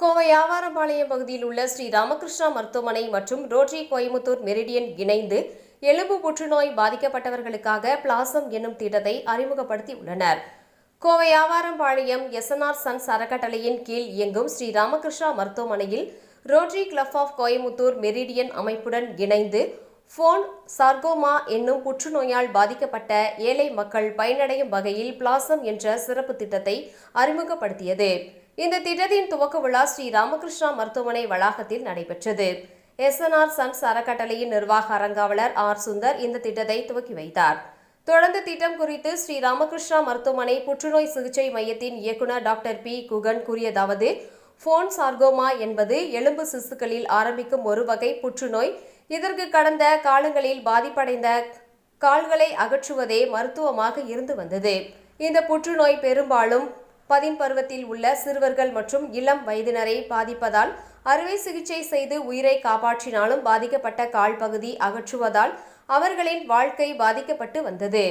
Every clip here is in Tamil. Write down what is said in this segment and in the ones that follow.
கோவை ஆவாரம்பாளையம் பகுதியில் உள்ள ஸ்ரீ ராமகிருஷ்ணா மருத்துவமனை மற்றும் ரோட்டரி கோயமுத்தூர் மெரிடியன் இணைந்து எலும்பு புற்றுநோய் பாதிக்கப்பட்டவர்களுக்காக பிளாசம் என்னும் திட்டத்தை அறிமுகப்படுத்தி உள்ளனர். கோவை ஆவாரம்பாளையம் எஸ்என்ஆர் சன்ஸ் அறக்கட்டளையின் கீழ் இயங்கும் ஸ்ரீ ராமகிருஷ்ணா மருத்துவமனையில் Rotary Club of Coimbatore Meridian அமைப்புடன் இணைந்து ஃபோன் சார்கோமா என்னும் புற்றுநோயால் பாதிக்கப்பட்ட ஏழை மக்கள் பயனடையும் வகையில் பிளாசம் என்ற சிறப்பு திட்டத்தை அறிமுகப்படுத்தியது. இந்த திட்டத்தின் துவக்க விழா ஸ்ரீ ராமகிருஷ்ணா மருத்துவமனை வளாகத்தில் நடைபெற்றது. எஸ்என்ஆர் சன்ஸ் அறக்கட்டளையின் நிர்வாக அரங்காவலர் ஆர் சுந்தர் இந்த திட்டத்தை துவக்கி வைத்தார். தொடர்ந்து திட்டம் குறித்து ஸ்ரீ ராமகிருஷ்ணா மருத்துவமனை புற்றுநோய் சிகிச்சை மையத்தின் இயக்குநர் டாக்டர் பி. குகன் கூறியதாவது ஃபோன் சார்கோமா என்பது எலும்பு சிசுக்களில் ஆரம்பிக்கும் ஒரு வகை புற்றுநோய். இதற்கு கடந்த காலங்களில் பாதிப்படைந்த கால்களை அகற்றுவதே மருத்துவமாக இருந்து வந்தது. இந்த புற்றுநோய் பெரும்பாலும் பதின் பருவத்தில் உள்ள சிறுவர்கள் மற்றும் இளம் வயதினரை பாதிப்பதால் அறுவை சிகிச்சை செய்து உயிரை காப்பாற்றினாலும் பாதிக்கப்பட்ட கால் பகுதி அகற்றுவதால் அவர்களின் வாழ்க்கை பாதிக்கப்பட்டு வந்தது.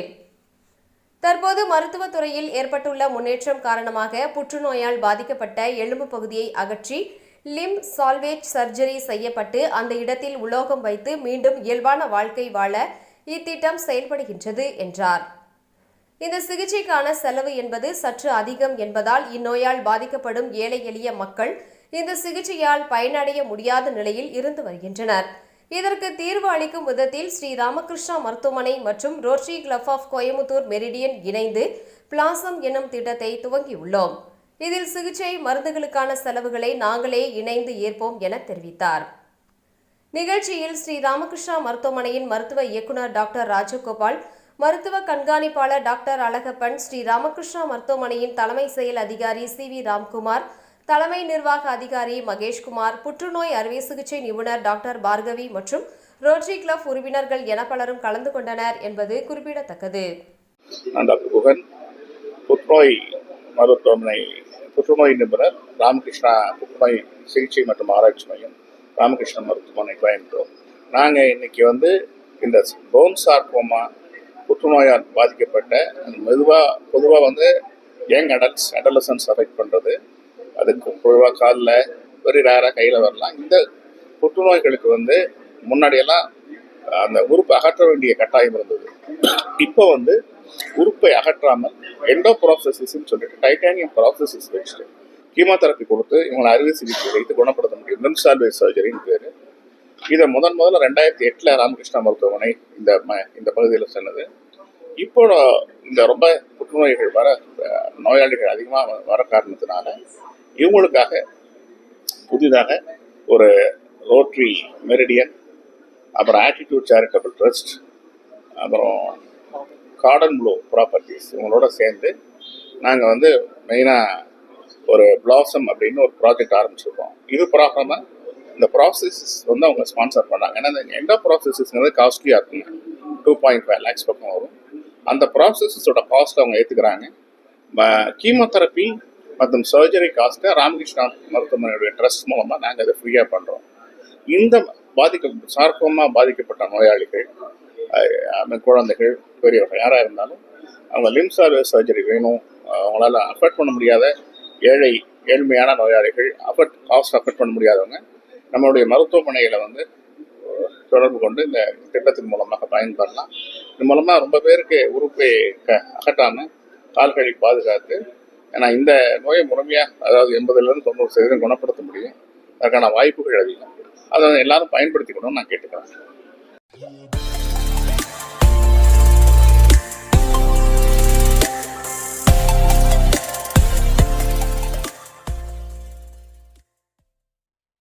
தற்போது மருத்துவத்துறையில் ஏற்பட்டுள்ள முன்னேற்றம் காரணமாக புற்றுநோயால் பாதிக்கப்பட்ட எலும்பு பகுதியை அகற்றி லிம் சால்வேஜ் சர்ஜரி செய்யப்பட்டு அந்த இடத்தில் உலோகம் வைத்து மீண்டும் இயல்பான வாழ்க்கை வாழ இத்திட்டம் செயல்படுகின்றது என்றார். இந்த சிகிச்சைக்கான செலவு என்பது சற்று அதிகம் என்பதால் இந்நோயால் பாதிக்கப்படும் ஏழை எளிய மக்கள் இந்த சிகிச்சையால் பயனடைய முடியாத நிலையில் இருந்து வருகின்றனர். இதற்கு தீர்வு அளிக்கும் விதத்தில் ஸ்ரீ ராமகிருஷ்ணா மருத்துவமனை மற்றும் Rotary Club of Coimbatore Meridian இணைந்து பிளாசம் என்னும் திட்டத்தை துவங்கியுள்ளோம். இதில் சிகிச்சை மருந்துகளுக்கான செலவுகளை நாங்களே இணைந்து ஏற்போம் என தெரிவித்தார். நிகழ்ச்சியில் ஸ்ரீ ராமகிருஷ்ணா மருத்துவமனையின் மருத்துவ இயக்குநர் டாக்டர் ராஜகோபால் மருத்துவ கண்காணிப்பாளர் டாக்டர் அழகப்பன் ஸ்ரீ ராமகிருஷ்ணா மருத்துவமனையின் தலைமை செயல் அதிகாரி சி வி ராம்குமார் தலைமை நிர்வாக அதிகாரி மகேஷ்குமார் புற்றுநோய் அறுவை சிகிச்சை நிபுணர் டாக்டர் பார்கவி மற்றும் ரோட்டரி கிளப் உறுப்பினர்கள் என பலரும் கலந்து கொண்டனர் என்பது குறிப்பிடத்தக்கது. புற்றுநோய் மருத்துவமனை புற்றுநோய் நிபுணர் ராமகிருஷ்ணா புற்றுநோய் சிகிச்சை மற்றும் ஆராய்ச்சி மையம் ராமகிருஷ்ணா மருத்துவமனை கோயம்புத்தூர் நாங்கள் இன்னைக்கு வந்து இந்த போன் புற்றுநோயால் பாதிக்கப்பட்ட மெதுவாக பொதுவாக வந்து யங் அடல்ட்ஸ் அடலசன்ஸ் அஃபெக்ட் பண்ணுறது அதுக்கு பொதுவாக காலில் வெரி ரேராக கையில் வரலாம். இந்த புற்றுநோய்களுக்கு வந்து முன்னாடியெல்லாம் அந்த உறுப்பை அகற்ற வேண்டிய கட்டாயம் இருந்தது. இப்போ வந்து உறுப்பை அகற்றாமல் எண்டோ ப்ராசஸஸ்ன்னு சொல்லிட்டு டைட்டானியம் ப்ராசஸஸ் வச்சுட்டு கீமோதெரப்பி கொடுத்து இவங்களை அறுவை சிகிச்சை வைத்து குணப்படுத்த முடியும். லிம்சால்வே சர்ஜரின்னு பேர். இதை முதன் முதல்ல ரெண்டாயிரத்தி எட்டில் ராமகிருஷ்ணா மருத்துவமனை இந்த ம இந்த பகுதியில் சொன்னது. இப்போ இந்த ரொம்ப புற்றுநோய்கள் வர நோயாளிகள் அதிகமாக வர காரணத்தினால இவங்களுக்காக புதிதாக ஒரு ரோட்ரி மெரிடியன் அப்புறம் ஆட்டிடியூட் சேரிட்டபிள் ட்ரஸ்ட் அப்புறம் கார்டன் ப்ளூ ப்ராப்பர்ட்டிஸ் இவங்களோட சேர்ந்து நாங்கள் வந்து மெயினாக ஒரு பிளாசம் அப்படின்னு ஒரு ப்ராஜெக்ட் ஆரம்பிச்சிருக்கோம். இது ப்ராப்ளமாக இந்த ப்ராசஸஸ் வந்து அவங்க ஸ்பான்சர் பண்ணாங்க. ஏன்னா இந்த எந்த ப்ராசஸஸ்ங்கிறது காஸ்ட்லியாக இருக்குங்க. டூ பாயிண்ட் ஃபைவ் லேக்ஸ் பக்கம் வரும். அந்த ப்ராசஸஸோட காஸ்ட் அவங்க ஏற்றுக்கிறாங்க கீமோதெரப்பி மற்றும் சர்ஜரி காஸ்ட்டை ராமகிருஷ்ணா மருத்துவமனையுடைய ட்ரஸ்ட் மூலமாக நாங்கள் அதை ஃப்ரீயாக பண்ணுறோம் இந்த பாதிக்க சார்க்கமாக பாதிக்கப்பட்ட நோயாளிகள் குழந்தைகள் பெரியவர்கள் யாராக இருந்தாலும் அவங்க லிம்ஸ் சர்ஜரி வேணும். அவங்களால அஃபர்ட் பண்ண முடியாத ஏழை ஏழ்மையான நோயாளிகள் அஃபர்ட் காஸ்ட் அஃபர்ட் பண்ண முடியாதவங்க நம்மளுடைய மருத்துவமனையில் வந்து தொடர்பு கொண்டு இந்த திட்டத்தின் மூலமாக பயன்பெறலாம் இது மூலமாக ரொம்ப பேருக்கு உறுப்பை க அகற்றாமல் கால்களை பாதுகாத்து ஏன்னா இந்த நோயை முழுமையாக அதாவது எண்பதுலேருந்து தொண்ணூறு சதவீதம் குணப்படுத்த முடியும். அதற்கான வாய்ப்புகள் அதிகம். அதை எல்லாரும் பயன்படுத்திக்கணும்னு நான் கேட்டுக்கிறேன்.